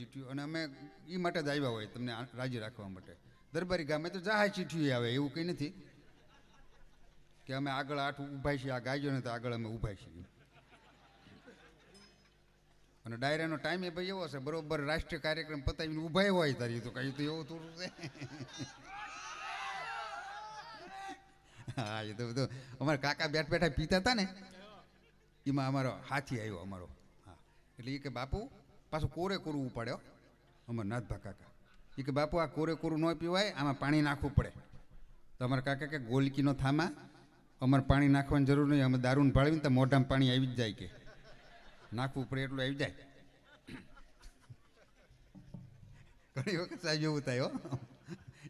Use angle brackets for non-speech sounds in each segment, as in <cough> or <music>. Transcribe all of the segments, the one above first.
ચીઠીઓ અને અમે એ માટે જ આવ્યા હોય તમને રાજી રાખવા માટે. દરબારી ગામે તો જહાજ ચીઠીઓ આવે, એવું કંઈ નથી. કે અમે આગળ આઠ ઊભા છીએ, આ ગાયજો ને તો આગળ અમે ઊભા છીએ. અને ડાયરાનો ટાઈમ એ ભાઈ એવો છે, બરોબર રાષ્ટ્રીય કાર્યક્રમ પતાવીને ઊભા હોય તારી તો કઈ તો એવું થોડું છે. હા, એ તો બધું. અમારા કાકા બેઠ બેઠા પીતા હતા ને, એમાં અમારો હાથી આવ્યો અમારો. હા. એટલે એ કે, બાપુ પાછું કોરે કોરું ઉપાડ્યો અમારા નાથભા કાકા. એ કે, બાપુ, આ કોરે કોરું ન પીવાય, આમાં પાણી નાખવું પડે. તો અમારા કાકા કે, ગોલકીનો થામા, અમારે પાણી નાખવાની જરૂર નહીં, અમે દારૂને ભાળવીને તો મોઢામાં પાણી આવી જ જાય કે. નાખવું પડે એટલું આવી જાય. ઘણી વખત સાહેબ એવું થાય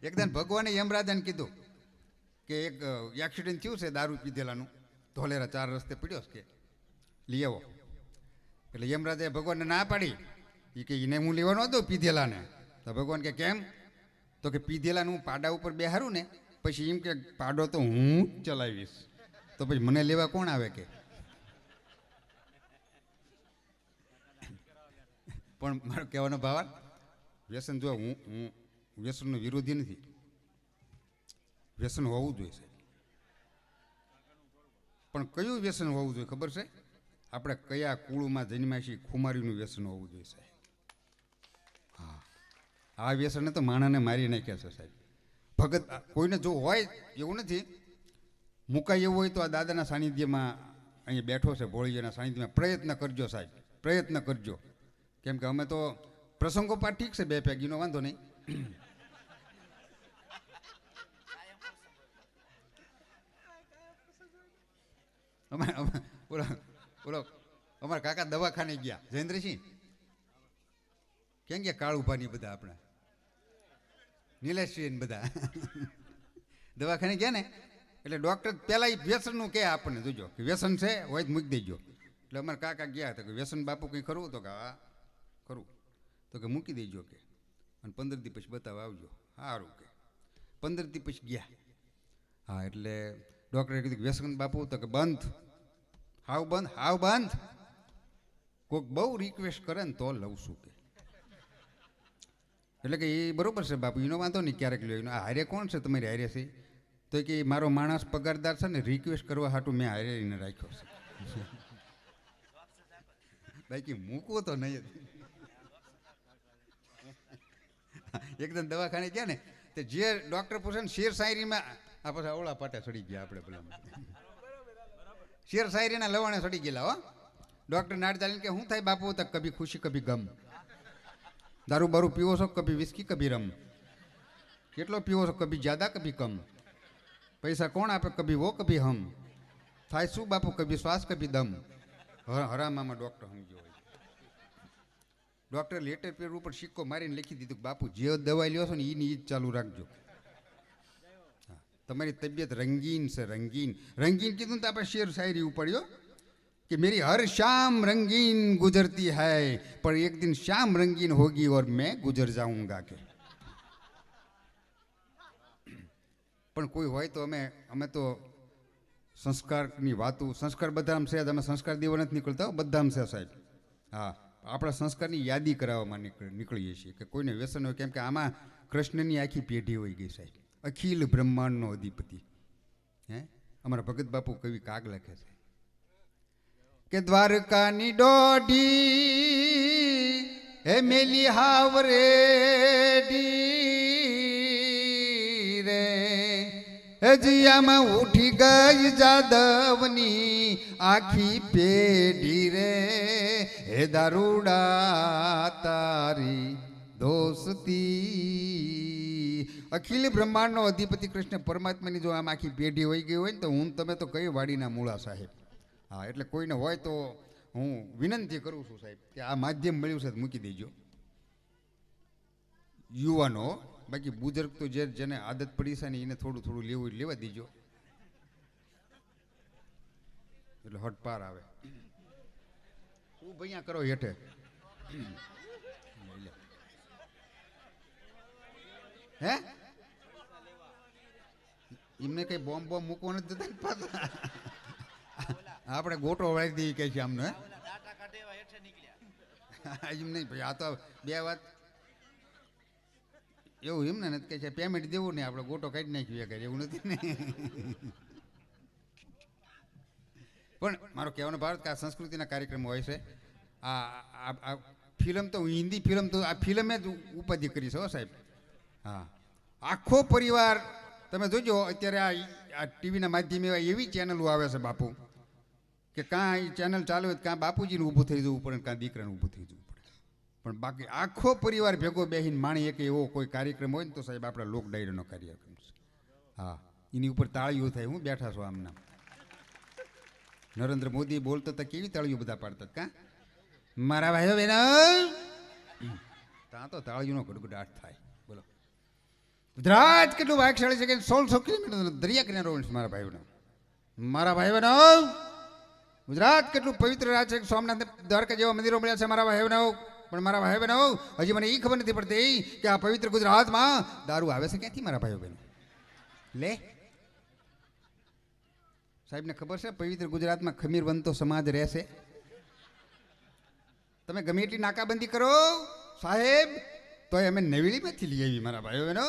એકદમ ભગવાને યમરાજાને કીધું કે એક એક્સિડન્ટ થયું છે દારૂ પીધેલાનું. ધોલેરા ચાર રસ્તે પડ્યો છે કે. લઈ આવો. એટલે યમરાજાએ ભગવાનને ના પાડી. એ કે એને હું લેવાનો હતો પીધેલાને. તો ભગવાન કે કેમ? તો કે પીધેલાને હું પાડા ઉપર બેહારું ને, પછી એમ કે પાડો તો હું જ ચલાવીશ. તો પછી મને લેવા કોણ આવે કે? પણ મારો કહેવાનો ભાવ વ્યસન જો હું હું વ્યસનનો વિરોધી નથી. વ્યસન હોવું જોઈએ સાહેબ. પણ કયું વ્યસન હોવું જોઈએ ખબર છે? આપણે કયા કુળમાં જન્મ્યા ખુમારીનું વ્યસન હોવું જોઈએ સાહેબ. આ વ્યસને તો માણાને મારી નાખ્યા છે સાહેબ. ભગત કોઈને જો હોય એવું નથી. મુકાય એવું હોય તો આ દાદાના સાનિધ્યમાં અહીંયા બેઠો છે ભોળીજીના સાનિધ્યમાં. પ્રયત્ન કરજો સાહેબ, પ્રયત્ન કરજો. કેમ કે અમે તો પ્રસંગો પણ ઠીક છે, બે પેગીનો વાંધો નહીં. અમારે ઓલો ઓલો અમારા કાકા દવાખાને ગયા. જયેન્દ્રસિંહ, કેમ ગયા કાળુભાની બધા આપણા? નિલેશસિંહ ને બધા. દવાખાને ગયા ને, એટલે ડૉક્ટર પહેલાં એ વ્યસનનું કહે આપણને, જોજો, કે વ્યસન છે, હોય તો મૂકી દેજો. એટલે અમારા કાકા ગયા હતા કે વ્યસન બાપુ કંઈ ખરું? તો કે, હા, ખરું. તો કે, મૂકી દેજો કે. અને પંદર દી પછી બતાવવા આવજો. સારું કે. પંદર દી પછી ગયા. હા, એટલે ડૉક્ટરે કીધું કે, વ્યસન બાપુ, તો કે બંધ. હાવ બંધ હાવ બંધ. કોઈક બહુ રિક્વેસ્ટ કરે ને તો લઉં છું કે. એટલે કે એ બરાબર છે બાપુ, એનો વાંધો નહીં ક્યારેક લ્યો. એનો હારે કોણ છે તમારી હારે છે? તો કે મારો માણસ પગારદાર છે ને રિક્વેસ્ટ કરવા હાટું મેં હારે એને રાખ્યો છે. બાકી મૂકવો તો નહીં. એકદમ દવાખાને ગયા ને, તે જે ડૉક્ટર પૂછે ને શેર શાયરીમાં, આ પાછા ઓળા પાટા ચડી ગયા આપણે પેલા શેર શાયરીના લવાણે ચડી ગયેલા હો. ડૉક્ટર નાડ ચાલીને કે શું થાય બાપુ, તો કભી ખુશી, કભી ગમ. દારૂ બારૂ પીવો છો? કભી વિસ્કી કભી રમ કેટલો પીવો છો? કભી જ્યાદા કભી કમ. પૈસા કોણ આપે? કભી વો કભી હમ. થાય શું બાપુ? કભી શ્વાસ કભી દમ. હ- હરામામાં ડૉક્ટર સમજ્યો હોય. ડૉક્ટર લેટર પેડ ઉપર સિક્કો મારીને લખી દીધું કે બાપુ જે દવા લ્યો છો ને એની જ ચાલુ રાખજો. હા, તમારી તબિયત રંગીન છે રંગીન. રંગીન કીધું ને તો આપણે શેર શાયરી ઉપાડ્યો कि मेरी हर शाम रंगीन गुजरती है पर एक दिन शाम रंगीन होगी और मैं गुजर जाऊंगा के પણ કોઈ હોય તો અમે અમે તો સંસ્કારની વાતો સંસ્કાર બધામાં છે જ અમે સંસ્કાર દેવા નથી નીકળતા હો, બધામાં છે સાહેબ હા આપણા સંસ્કારની યાદી કરાવવામાં નીકળ નીકળીએ છીએ કે કોઈને વ્યસન હોય કેમ કે આમાં કૃષ્ણની આખી પેઢી હોઈ ગઈ સાહેબ અખિલ બ્રહ્માંડનો અધિપતિ હે અમારા ભગત બાપુ કવિ કાગ લખે છે કે દ્વારકાની દોઢી, હે મેલી હાવરેડી રે. હજિયામાં ઉઠી ગઈ જાદવની આખી પેઢી રે. હે દારૂડા તારી દોસ્તી. અખિલ બ્રહ્માંડનો અધિપતિ કૃષ્ણ પરમાત્માની જો આમ આખી પેઢી હોઈ ગઈ હોય ને તો હું તમે તો કઈ વાડીના મૂળા સાહેબ? હા, એટલે કોઈને હોય તો હું વિનંતી કરું છું સાહેબ કે આ માધ્યમ મળ્યું છે મૂકી દેજો. યુવાનો, બાકી બુજુર્ગ તો જે જેને આદત પડી છે ને એને થોડું થોડું લેવું લેવા દેજો. એટલે હટ પાર આવે. શું ભૈયા કરો હેઠે? હે? એમને કઈ બોમ્બ બોમ્બ મૂકવો નથી દેતા ને પાછા? આપણે ગોટો વાળી દઈએ કે છે આમને એમ નહીં ભાઈ આ તો બે વાત એવું એમ ને નથી કહે છે પેમેન્ટ દેવું નહીં આપણે ગોટો કાઢી નાખ્યું કરે એવું નથી ને? પણ મારો કહેવાનો ભારત કે આ સંસ્કૃતિના કાર્યક્રમ હોય છે. આ આ ફિલ્મ તો હું હિન્દી ફિલ્મ તો આ ફિલ્મે જ ઉપાધિ કરી છે હો સાહેબ. હા. આખો પરિવાર તમે જોજો અત્યારે આ આ ટીવીના માધ્યમે એવી ચેનલો આવે છે બાપુ. કે કાં એ ચેનલ ચાલુ હોય કાં બાપુજીને ઊભું થઈ જવું પડે કાં દીકરાને ઊભું થઈ જવું પડે. પણ બાકી આખો પરિવાર ભેગો બેહીને માણી એક એવો કોઈ કાર્યક્રમ હોય ને તો સાહેબ આપણા લોક ડાયરીનો કાર્યક્રમ છે. હા, એની ઉપર તાળીઓ થાય, હું બેઠા છું આમના. નરેન્દ્ર મોદી બોલતો તો કેવી તાળીઓ બધા પાડતા કાં? મારા ભાઈઓ, બહેનો! ત્યાં તો તાળીઓનો ગડગડાટ થાય. બોલો. ગુજરાત કેટલું ભાગશાળી છે કે સોળસો કિલોમીટર દરિયા કિનારો મારા ભાઈઓનો. મારા ભાઈ બહેનો! ગુજરાત કેટલું પવિત્ર રાજ્ય છે. સોમનાથ દ્વારકા જેવા મંદિરો મળ્યા છે મારા ભાઈ બહેનો. પણ મારા ભાઈ બહેનો, હજી મને એ ખબર નથી પડતી કે આ પવિત્ર ગુજરાતમાં દારૂ આવે છે ક્યાંથી મારા ભાઈઓ બહેનો? લે. સાહેબને ખબર છે પવિત્ર ગુજરાતમાં ખમીર બનતો સમાજ રહેશે? તમે ગમે એટલી નાકાબંધી કરો, સાહેબ તો અમે નવેલીમાંથી લઈ આવી મારા ભાઈઓ બહેનો.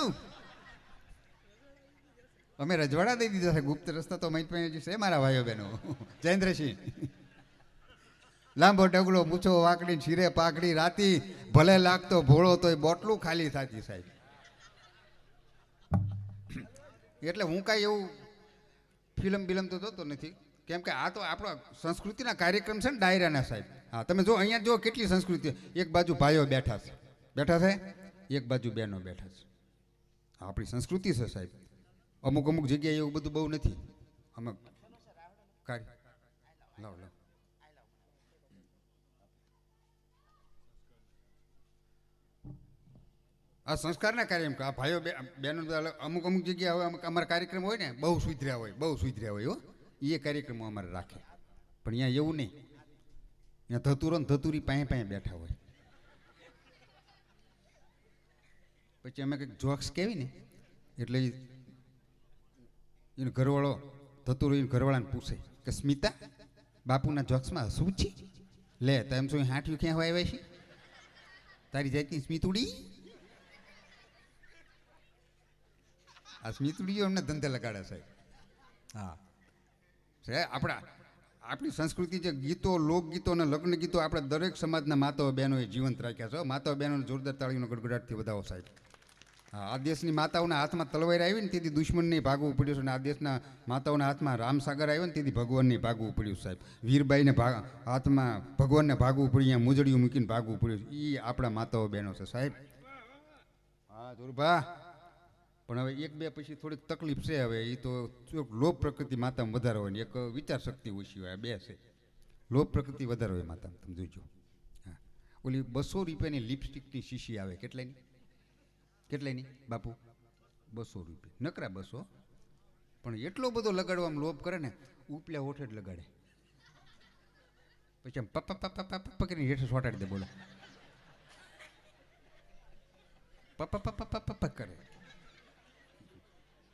અમે રજવાડા દઈ દીધા છે, ગુપ્ત રસ્તા તો મહિત હજી છે, મારા ભાઈઓ બહેનો. જયેન્દ્રસિંહ. લાંબો ડગલો મૂછો, વાકડી છીરે પાકડી, રાતી, ભલે લાગતો ભોળો તો એ બોટલું ખાલી થતી સાહેબ. એટલે હું કાંઈ એવું ફિલ્મ બિલમ તો જોતો નથી. કેમ કે આ તો આપણો સંસ્કૃતિના કાર્યક્રમ છે ને, ડાયરાના સાહેબ. હા, તમે જો અહીંયા જો કેટલી સંસ્કૃતિ, એક બાજુ ભાઈઓ બેઠા છે. બેઠા છે? એક બાજુ બહેનો બેઠા છે. આપણી સંસ્કૃતિ છે સાહેબ. અમુક અમુક જગ્યાએ એવું બધું બહુ નથી. અમુક કાર્ય લાવ લાવ. આ સંસ્કારના કાર્યક્રમ આ ભાઈઓ બહેનો અમુક અમુક જગ્યાએ હવે અમુક અમારા કાર્યક્રમ હોય ને, બહુ સુધર્યા હોય, બહુ સુધર્યા હોય હો. એ કાર્યક્રમો અમારે રાખે. પણ અહીંયા એવું નહીં. અહીંયા ધતુરો ને ધતુરી પાસે પાસે બેઠા હોય. પછી અમે કંઈક જોક્સ કહેવી ને, એટલે એનો ઘરવાળો થતું એને ઘરવાળાને પૂછે કે, સ્મિતા, બાપુના જોક્સમાં હસવું છે? લે તો એમ શું હાંઠ્યું ક્યાં હોય આવ્યા છે? તારી જાતની સ્મિતુડી. આ સ્મિતુડીઓ અમને ધંધે લગાડે સાહેબ હા. છે, આપણા, આપણી સંસ્કૃતિ જે ગીતો, લોકગીતો અને લગ્ન ગીતો આપણે દરેક સમાજના માતાઓ બહેનોએ જીવંત રાખ્યા છે. માતાઓ બહેનોને જોરદાર તાળીનો ગડગડાટથી વધાવો સાહેબ. આ દેશની માતાઓના હાથમાં તલવાર આવી ને તેથી દુશ્મનને ભાગવું પડ્યું છે અને આ દેશના માતાઓના હાથમાં રામસાગર આવ્યો ને તેથી ભગવાનને ભાગવું પડ્યું સાહેબ. વીરબાઈને ભાગ હાથમાં ભગવાનને ભાગવું પડ્યું, અહીંયા મુજડિયું મૂકીને ભાગવું પડ્યું એ આપણા માતાઓ બહેનો છે સાહેબ. હા, ધુરભા. પણ હવે એક બે પછી થોડીક તકલીફ છે હવે. એ તો લોભ પ્રકૃતિ માતામાં વધારે હોય ને એક વિચાર શક્તિ ઓછી હોય બે છે. લોભ પ્રકૃતિ વધારે હોય માતામાં, તમે જોજો. હા. ઓલી બસો રૂપિયાની લિપસ્ટિકની શીશી આવે કેટલાની કેટલાની બાપુ, બસો રૂપિયા. નકરા બસો? પણ એટલો બધો લગાડવામાં લોભ કરે ને ઉપલ્યા ઓઠે જ લગાડે. પછી આમ પપ્પા પપ્પા પપ્પા પપ્પા કરીને હેઠે સોટાડી દે બોલો. પપ્પા પપ્પા પપ્પા પપ્પા કરે.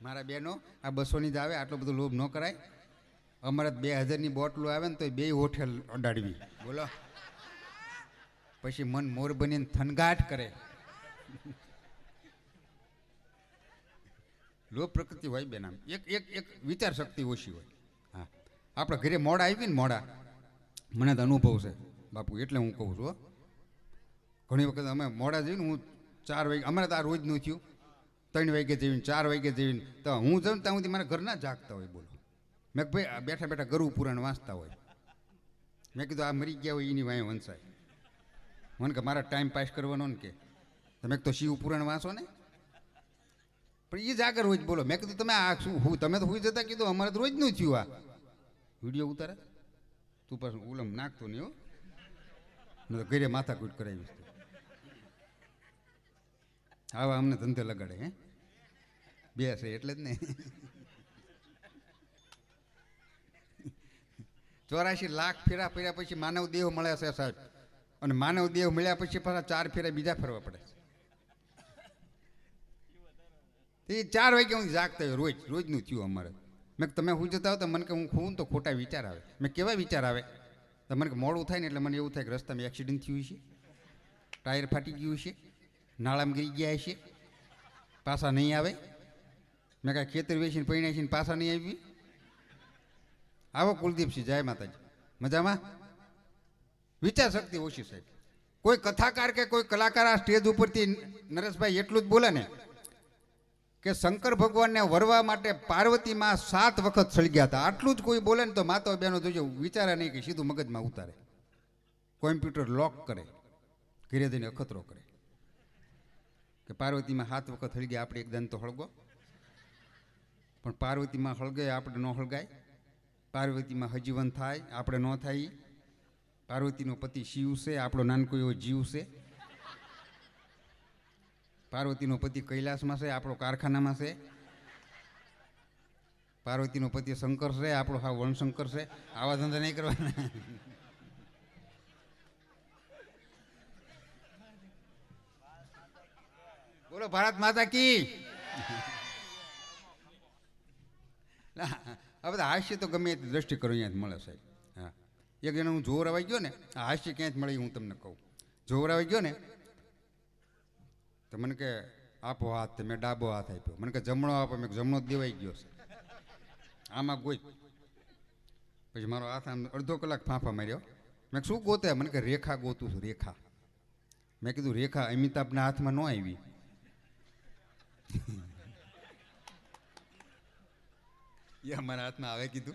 મારા બેનો, આ બસોની જ આવે, આટલો બધો લોભ ન કરાય. અમારા બે હજારની બોટલો આવે ને તો બે હોઠેલ અડાડવી. બોલો. પછી મન મોર બનીને થનગાટ કરે. લોભ પ્રકૃતિ હોય બેન આમ. એક એક એક વિચાર શક્તિ ઓછી હોય. હા. આપણે ઘરે મોડા આવી ને મોડા. મને તો અનુભવ છે, બાપુ, એટલે હું કહું છું. ઘણી વખત અમે મોડા જઈને હું ચાર વાગે, અમારે તો આ રોજનું થયું. ત્રણ વાગે જઈને, ચાર વાગે જઈને. તો હું જાઉં ત્યાં સુધી મારા ઘરના જાગતા હોય, બોલો. મેં કે ભાઈ બેઠા બેઠા ગરુ પુરાણ વાંચતા હોય. મેં કીધું, આ મરી ગયા હોય એની વાંહે વંચાય મને કે, મારા ટાઈમ પાસ કરવાનો ને કે. તમે તો શિવ પુરાણ વાંચો ને. પણ એ જ આગળ રોજ બોલો. મેં કીધું, તમે આ શું, હું, તમે તો હું જતા કીધું, અમારે તો રોજનું થયું આ. વીડિયો ઉતારે? તું પાછું ઉલમ નાખતો નહીં હો. ઘરે માથાકૂટ કરાવી. આવા અમને ધંધે લગાડે, હે? બે છે એટલે જ ને. ચોરાશી લાખ ફેરા ફેર્યા પછી માનવ દેહ મળે છે સાહેબ. અને માનવ દેહ મળ્યા પછી પાછા ચાર ફેરા બીજા ફરવા પડે છે. એ ચાર વાગે હું જાગતો રોજ, રોજનું થયું અમારે. મેં તમે હું જતા હો? તો મને કે, હું ખૂન તો ખોટા વિચાર આવે. મેં કેવા વિચાર આવે? તો મને કે, મોડું થાય ને એટલે મને એવું થાય કે રસ્તામાં એક્સિડન્ટ થયું છે ટાયર ફાટી ગયું છે નાળામાં ગીરી ગયા છે પાછા નહીં આવે. મેં કાંઈ ખેતર વેચીને પૈણા છે પાછા નહીં આવી? આવો કુલદીપસિંહ, જય માતાજી. મજામાં? વિચાર શક્તિ ઓછી સાહેબ. કોઈ કથાકાર કે કોઈ કલાકાર આ સ્ટેજ ઉપરથી નરેશભાઈ એટલું જ બોલે ને કે શંકર ભગવાનને વરવા માટે પાર્વતીમાં સાત વખત સળગ્યા હતા. આટલું જ કોઈ બોલે ને તો માતા બહેનો જોજો, વિચારે નહીં કે સીધું મગજમાં ઉતારે. કોમ્પ્યુટર લોક કરે ધીરે જઈને અખતરો કરે. કે પાર્વતીમાં સાત વખત હળગ્યા આપણે એક તો હળગો. પણ પાર્વતીમાં હળગે, આપણે ન હળગાય. પાર્વતીમાં હજીવન થાય, આપણે ન થાય. પાર્વતીનો પતિ શિવ છે, આપણો નાનકો એવો જીવ છે. પાર્વતીનો પતિ કૈલાસમાં છે, આપણો કારખાનામાં છે. પાર્વતીનો પતિ શંકર છે, આપણો હા વણશંકર છે. આવા ધંધા નહીં કરવાના. બોલો, ભારત માતા કી. હવે બધા હાસ્ય તો ગમે તે દ્રષ્ટિ કરો, અહીંયા મળે સાહેબ. હા. એક જણા હું જોર આવી ગયો ને હાસ્ય ક્યાંય મળે હું તમને કહું. જોર આવી ગયો ને તો મને કે, આપો હાથ મેં ડાબો હાથ આપ્યો. મને કે, જમણો આપો. મેં જમણો દેવાઈ ગયો છે. આમાં ગોઈ પછી મારો હાથ આમ અડધો કલાક ફાંફા માર્યો. મેં શું ગોતે? મને કે, રેખા ગોતું છું, રેખા. મેં કીધું, રેખા અમિતાભના હાથમાં ન આવી. એ અમારા હાથમાં આવે કીધું.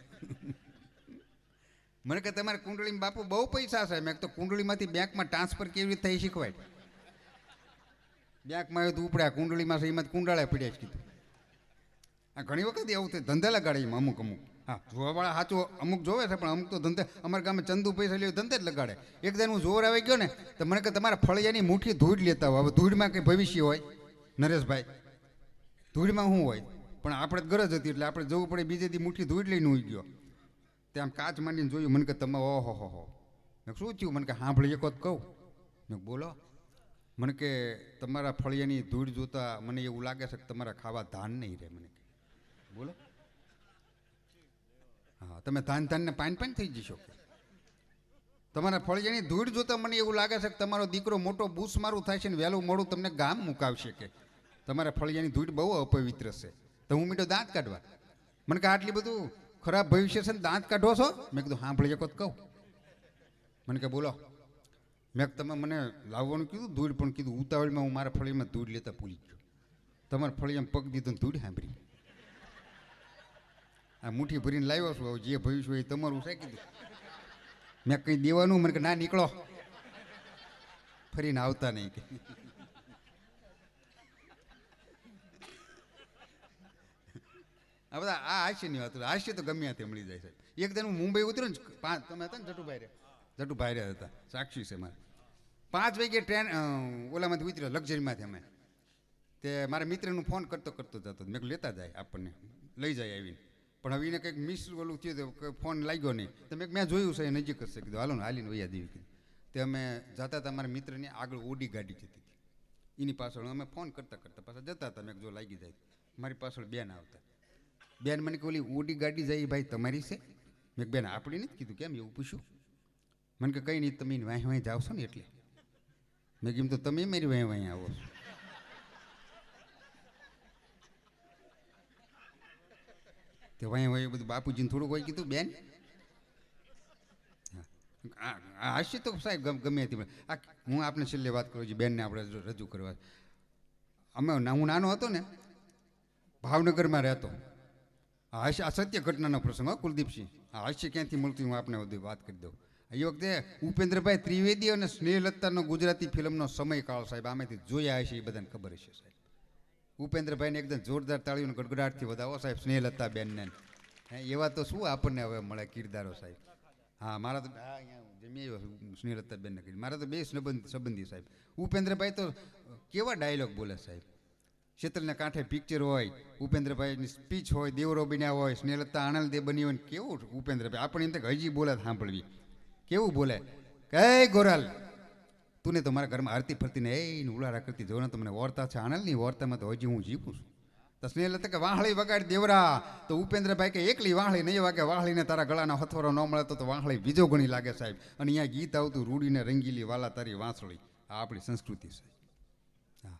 મને કે, તમારે કુંડળીમાં બાપુ બહુ પૈસા છે. મેં તો કુંડળીમાંથી બેંકમાં ટ્રાન્સફર કેવી રીતે થઈ શીખવાય બેંકમાં આવ્યું તો ઉપડ્યા, કુંડળીમાં છે, એમાં કુંડાળા પીડ્યા કીધું. આ ઘણી વખત એવું થાય, ધંધા લગાડે એમાં અમુક અમુક. હા, જોવાવાળા સાચું અમુક જોવે છે, પણ અમુક તો ધંધે, અમારા ગામે ચંદુ પૈસા લેવું ધંધે જ લગાડે. એક દાન હું જોર આવી ગયો ને, તો મને કે તમારા ફળિયાની મુઠ્ઠી ધૂળ લેતા હોય હવે ધૂળમાં કંઈ ભવિષ્ય હોય? નરેશભાઈ, ધૂળમાં શું હોય? પણ આપણે જ ગરજ હતી, એટલે આપણે જવું પડે બીજે દી મુઠ્ઠી ધૂળ લઈને ઉઈ ગયો. ત્યાં કાચ માંડીને જોયું, મને કે તમે ઓહો હો હો મેં શું થયું? મને કે સાંભળી એક વખત કહું. મેં બોલો. મને કે તમારા ફળિયાની ધૂળ જોતા મને એવું લાગે છે કે તમારા ખાવા ધાન નહીં રહે મને બોલો. હા, તમે ધાન ધાનને પાન પાન થઈ જશો તમારા ફળિયાની ધૂળ જોતા મને એવું લાગે છે કે તમારો દીકરો મોટો બૂસ મારું થાય છે ને વહેલું મોડું તમને ગામ મુકાવશે કે. તમારા ફળિયાની ધૂળ બહુ અપવિત્ર છે. તો હું મીઠો દાંત કાઢવા. મને કે આટલી બધું ખરાબ ભવિષ્ય છે ને દાંત કાઢો છો? મેં કીધું, હા ભળી વખત કહું. મને કે, બોલો. મેં તમે મને લાવવાનું કીધું, ધૂળ પણ કીધું. ઉતાવળમાં હું મારા ફળીમાં ધૂળ લેતા ભૂલી ગયો. તમારા ફળિયામાં પગ દીધો ધૂળ સાંભળી. આ મુઠ્ઠી ભરીને લાવ્યો છું જે ભવિષ્ય હોય એ તમારું છે, કીધું. મેં કંઈ દેવાનું? મને કે, ના, નીકળો. ફરીને આવતા નહીં કે. આ બધા આ હાસ્યની વાત હાસ્ય તો ગમે ત્યાંથી મળી જાય, સાહેબ. એક દિન હું મુંબઈ ઉતર્યો ને, પાંચ તમે હતા ને જટુભાઈ રે. જટુભાઈ રહ્યા હતા. સાક્ષી છે મારે. પાંચ વાગે ટ્રેન ઓલામાંથી ઉતર્યો, લક્ઝરીમાંથી અમે. તે મારા મિત્રનું ફોન કરતો કરતો જતો. મેં લેતા જાય આપણને. લઈ જાય આવીને. પણ હવે એને કંઈક મિસ ઓલું થયું હતું ફોન લાગ્યો નહીં. તો મેં મેં જોયું છે નજીક હશે કીધું, હાલો ને, હાલીને વૈયા દેવી કીધું. તે અમે જતા હતા, મારા મિત્રની આગળ ઓડી ગાડી જતી હતી. એની પાછળ અમે ફોન કરતા કરતા પાછા જતા હતા. મેં જો લાગી જાય. મારી પાછળ બેન આવતા. બેન મને કે, ઓલી ઓડી ગાડી જાય ભાઈ તમારી છે? મેં બેન, આપણી નથી? કીધું, કેમ? એવું પૂછ્યું? મને કે કંઈ નહીં, તમે વાંહી વાંહી જાવ છો ને એટલે. મેં કીધું તો તમે મારી વાંહી વાંહી આવો છો. તે વાંહી વાંહી બધું બાપુજીને થોડુંક હોય કીધું, બેન. હા. આ આ તો સાહેબ ગમે તે આ, હું આપને છેલ્લે વાત કરું છું, બેનને આપણે રજૂ- કરવા. અમે હું નાનો હતો ને, ભાવનગરમાં રહેતો. આ હાસ્ય, આ સત્ય ઘટનાનો પ્રસંગ, હો, કુલદીપસિંહ. આ હાસ્ય ક્યાંથી મળતું હું આપને બધી વાત કરી દઉં. એ વખતે ઉપેન્દ્રભાઈ ત્રિવેદી અને સ્નેહલતાનો ગુજરાતી ફિલ્મનો સમયકાળ સાહેબ, આમાંથી જોયા હશે, એ બધાને ખબર હશે સાહેબ. ઉપેન્દ્રભાઈને એકદમ જોરદાર તાળીઓને ગડગડાટથી વધાવો સાહેબ સ્નેહલતા બેનને હે, એવા તો શું આપણને હવે મળે કિરદારો સાહેબ? હા, મારા તો, હા, અહીંયા જમી સ્નેહલતા બેનને કીધું મારા તો બે સંબંધ, સંબંધી સાહેબ. ઉપેન્દ્રભાઈ તો કેવા ડાયલોગ બોલે સાહેબ? શેતલના કાંઠે પિક્ચર હોય, ઉપેન્દ્રભાઈની સ્પીચ હોય દેવરો બન્યા હોય, સ્નેહલતા આનંદે બની હોય કેવું ઉપેન્દ્રભાઈ? આપણે એમ હજી બોલે સાંભળવી. કેવું બોલે? કે ગોરાલ, તું ને તો મારા ઘરમાં આરતી ફરતી ને એ ઉલારા કરતી જો તમને વોરતા છે. આનંદની વોરતામાં તો હજી હું જીવું છું. તો એટલે કે વાહળી વગાડી દેવરા. તો ઉપેન્દ્રભાઈ કે એકલી વાહળી નહીં વાગે, વાહળીને તારા ગળાના હથવારો ન મળે તો વાહળી બીજો ગણી લાગે સાહેબ. અને અહીંયા ગીત આવતું, રૂડીને રંગીલી વાલા તારી વાંસળી. આ આપણી સંસ્કૃતિ છે. હા.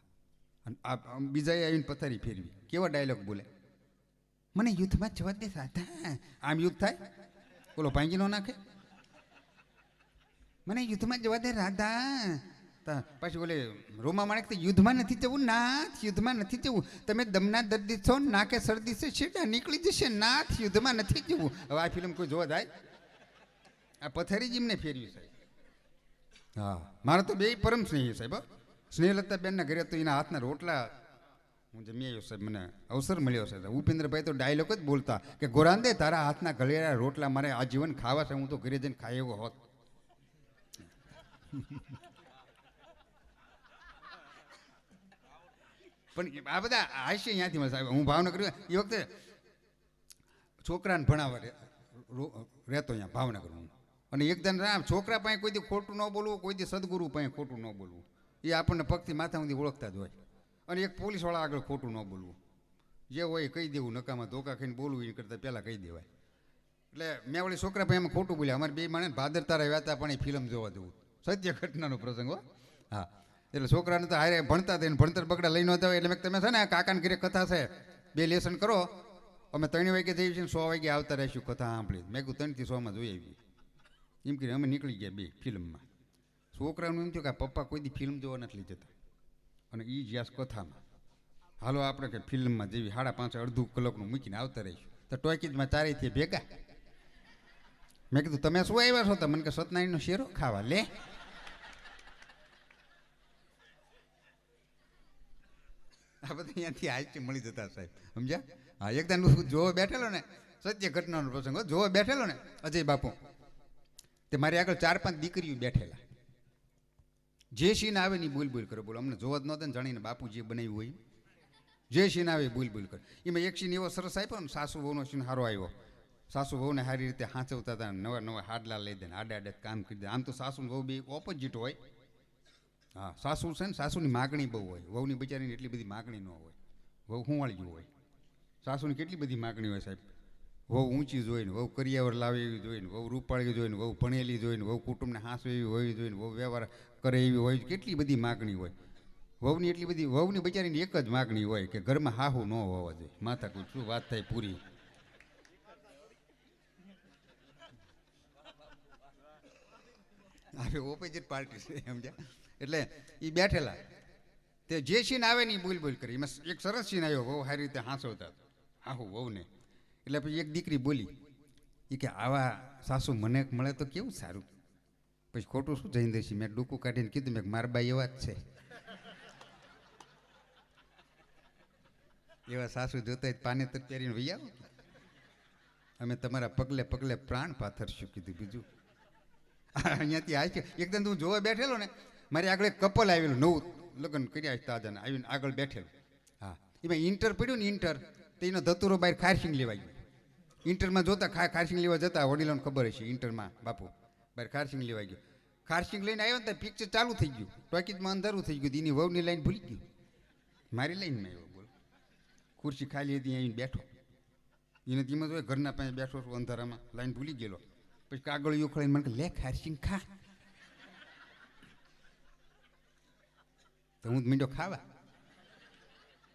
અને બીજાએ આવીને પથારી ફેરવી. કેવા ડાયલોગ બોલે? મને યુદ્ધમાં જવા દે સાધા. આમ યુદ્ધ થાય? બોલો ભાંગી નો નાખે? મને યુદ્ધમાં જવા દે રાધા. તા પછી બોલે રોમા માણેક તો યુદ્ધમાં નથી જવું. નાથ યુદ્ધમાં નથી જવું. તમે દમના દર્દી છો નાકે શરદી છે છેડા નીકળી જશે. નાથ યુદ્ધમાં નથી જવું. હવે આ ફિલ્મ કોઈ જોવા જાય? આ પથારી જીમને ફેર્યું ફેરવી સાહેબ હા. મારા તો બે પરમ સ્નેહી સાહેબ હો. સ્નેહલતા બેનના ઘરે તો એના હાથના રોટલા હું જમી આવ્યો સાહેબ. મને અવસર મળ્યો છે ઉપેન્દ્રભાઈ તો ડાયલોગ જ બોલતા કે ગોરાંદે તારા હાથના ગળેલા રોટલા મારે આજીવન ખાવા છે. હું તો ઘરે જઈને ખાઈ એવો હોત. પણ આ બધા હાસ્ય અહીંયાથી મળે સાહેબ, હું ભાવનગર એ વખતે છોકરાને ભણાવવા રહેતો અહીંયા ભાવનગર હું અને એકદમ રામ, છોકરા પાસે કોઈ દી ખોટું ન બોલવું, કોઈ દી સદગુરુ પાસે ખોટું ન બોલવું. એ આપણને પગથી માથા સુધી ઓળખતા જ હોય. અને એક પોલીસવાળા આગળ ખોટું ન બોલવું. જે હોય કહી દેવું, નકામાં ધોકા ખાઈને બોલવું એ કરતાં પહેલાં કહી દેવાય. એટલે મેં વળી છોકરા પાસે એમાં ખોટું બોલ્યા. અમારે બે માણે ભાદર તારા વ્યાતા પણ એ ફિલ્મ જોવા જવું. સત્ય ઘટનાનો પ્રસંગ હો. હા. એટલે છોકરાને તો હારે ભણતા હતા ભણતર બગડા લઈ નહોતા એટલે મેં તમે છે ને કાકાને ઘરે કથા છે. બે લેસન કરો. અમે ત્રણ વાગે જઈએ છીએ સો વાગે આવતા રહીશું કથા સાંભળી મેં કહ્યું ત્રણથી સોમાં જોઈ આવી એમ કરીને અમે નીકળી ગયા બે ફિલ્મમાં. છોકરાનું એમ થયું કે પપ્પા કોઈ દી ફિલ્મ જોવા નથી લઈ જતા. અને એ જ્યાસ કથામાં. હાલો આપણે કે ફિલ્મમાં જેવી સાડા પાંચ અડધું કલાકનું મૂકીને આવતા રહીશું. તો ટોકીજમાં ચારેથી ભેગા. મેં કીધું, તમે શું આવ્યા છો? તો મને કે, સત્યનારાયણનો શેરો ખાવા. લે. આ બધા અહીંયાથી આ મળી જતા સાહેબ. સમજ્યા? હા એકદમ જોવા બેઠેલો ને? સત્ય ઘટનાનો પ્રસંગ. જોવા બેઠેલો ને? અજય બાપુ. તે મારી આગળ ચાર પાંચ દીકરીઓ બેઠેલા. જે સીન આવે ને ભૂલ બોલ કરે. બોલો, અમને જોવા જ નહોતા ને જાણીને બાપુ જે બનાવ્યું હોય જે સીન આવે ભૂલ બોલ કરે. એમાં એક સીન એવો સરસ આપ્યો ને, સાસુ વહુનો સીન સારો આવ્યો. સાસુ વહુને સારી રીતે હાંચવતા હતા નવા નવા હાડલા લઈ દે આડે આડે કામ કરી દે. આમ તો સાસુ વહુ બે ઓપોઝિટ હોય. હા, સાસુ છે ને, સાસુની માગણી બહુ હોય. વહુની બિચારીની એટલી બધી માગણી ન હોય. વહુ હુંવાળી હોય. સાસુની કેટલી બધી માગણી હોય સાહેબ? વહુ ઊંચી જોઈને વહુ કરિયાવર લાવે એવી જોઈને વહુ રૂપાળી જોઈને વહુ ભણેલી જોઈને વહુ કુટુંબને હાંસો એવી હોવી જોઈને વહુ વ્યવહાર કરે એવી હોય કેટલી બધી માગણી હોય. વહુની એટલી બધી, વહુની બિચારીની એક જ માગણી હોય કે ઘરમાં હાહુ ન હોવા જોઈએ. માથા કોઈ શું વાત થાય પૂરી? હવે ઓપોઝિટ પાર્ટી છે, સમજ્યા? એટલે એ બેઠેલા. તે જે સીન આવે ને એ બોલ બોલ કરી એમાં એક સરસ સીન આવ્યો, બહુ સારી રીતે હાંસવતા. આહુ વહુને એટલે પછી એક દીકરી બોલી એ કે, આવા સાસુ મને, મળે તો કેવું સારું? પછી ખોટું શું જઈને દઈશી મેં ડૂકું કાઢીને કીધું, મેં મારા બાઈ એવા જ છે. એવા સાસુ જોતા જ પાને વહી આવો અમે તમારા પગલે પગલે પ્રાણ પાથરશું કીધું બીજું. <laughs> અહીંયાથી આવી છે એકદમ તું જોવા બેઠેલો ને મારી આગળ એક કપલ આવેલું, નવું લગ્ન કર્યા છે તાજાને, આવીને આગળ બેઠેલું. હા, એમાં ઇન્ટર પડ્યું ને ઇન્ટર તો એનો ધતુરો બહાર ખારસિંગ લેવા ગયો. ઇન્ટરમાં જોતા ખા ખારસિંગ લેવા જતા વડીલોને ખબર હશે ઇન્ટરમાં બાપુ બહાર ખારસિંગ લેવા ગયો. ખારસિંગ લઈને આવ્યો ને ત્યાં પિક્ચર ચાલુ થઈ ગયું. ટોકીજમાં અંધારું થઈ ગયું, એની વહુની લાઈન ભૂલી ગયું. મારી લાઈનમાં આવ્યો, બોલ. ખુરશી ખાલી હતી અહીં બેઠો. એને ધીમે જોયે ઘરના પાસે બેઠો છું, અંધારામાં, લાઈન ભૂલી ગયેલો. પછી કાગળ ઉખડીને મને લે ખારસિંગ ખા. તો હું મીંડો ખાવા.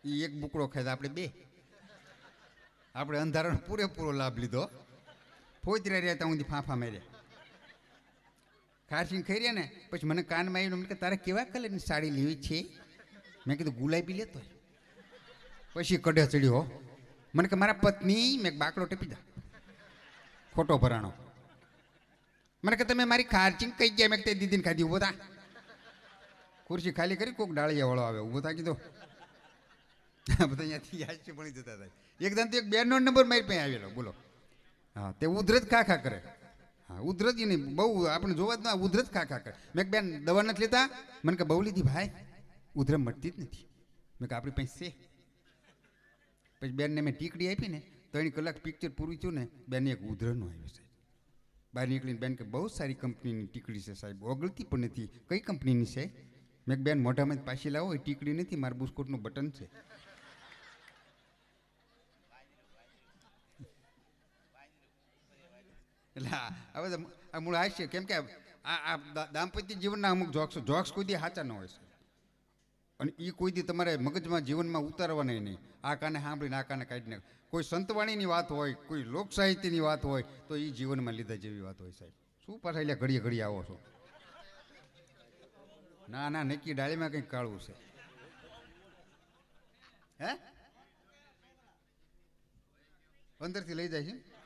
એ એક બુકડો ખાય આપણે બે. આપણે અંધારાનો પૂરેપૂરો લાભ લીધો. ફોતરા રહ્યા ત્યાં સુધી ફાંફા માર્યા. ખારસીને ખાઈ રહ્યા ને, પછી મને કાનમાં આવ્યું કે તારે કેવા કલરની સાડી લેવી છે? મેં કીધું ગુલાબી લેતો પછી કઢે ચડ્યો. મને કે મારા પત્ની, મેં બાકડો ટીપી દા. ખોટો ભરાણો. મને કે તમે મારી ખારચીંગ કઈ ગયા, મેં તે દીદીને ખાધી બધા ખુરશી ખાલી કરી કોક ડાળિયા વાળો આવે, ઊભો થા કીધો. બધા અહીંયાથી યાદ છે ભણી જતા હતા. એકદમ એક બેનનો નંબર મારી પાસે આવેલો, બોલો. હા, તે ઉધરત ખા ખા કરે. હા, ઉધરત નહીં, બહુ આપણે જોવા જ ના ઉધરત ખા ખા કરે. મેં બેન, દવા નથી લેતા? મને કે, બહુ લીધી ભાઈ ઉધરમ મટતી જ નથી. મેં કે આપણી પાસે છે. પછી બેનને મેં ટીકડી આપી ને ત્રણ કલાક પિક્ચર પૂરું થયું ને બેનને એક ઉધરનું આવ્યું છે બહાર નીકળીને બેન કે, બહુ સારી કંપનીની ટીકડી છે સાહેબ, ઓગળતી પણ નથી. કઈ કંપનીની છે? મેં બેન મોઢામાં પાછી લાવો, એ ટીકડી નથી, મારા બુસ્કોટનું બટન છે. એટલે હા બધા આ મૂળ હાસ્ય, કેમ કે આ દાંપત્ય જીવનના અમુક જોક્સ જોક્સ કોઈ દી સાચા ન હોય છે. અને એ કોઈ દી તમારે મગજમાં, જીવનમાં ઉતારવાના નહીં આ કાને સાંભળીને, આ કાને કાઢીને. કોઈ સંતવાણીની વાત હોય, કોઈ લોક સાહિત્યની વાત હોય, તો એ જીવનમાં લીધા જેવી વાત હોય સાહેબ. શું પાછા એટલે ઘડીએ ઘડીએ આવો છો? ના ના નિક્કી ડાળીમાં કંઈક કાળવું છે. હે? અંદરથી લઈ જાય છે.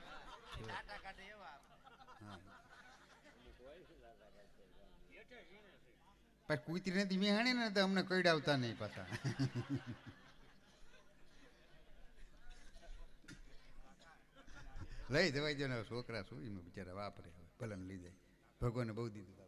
પણ કુતરી નથી, મેં હાણી ને તો અમને કઈડાવતા નહીં પાછા. લઈ જવાય છે છોકરા શું, એમાં બિચારા વાપરે, હવે ભલે લઈ જાય. ભગવાને બહુ દીધું.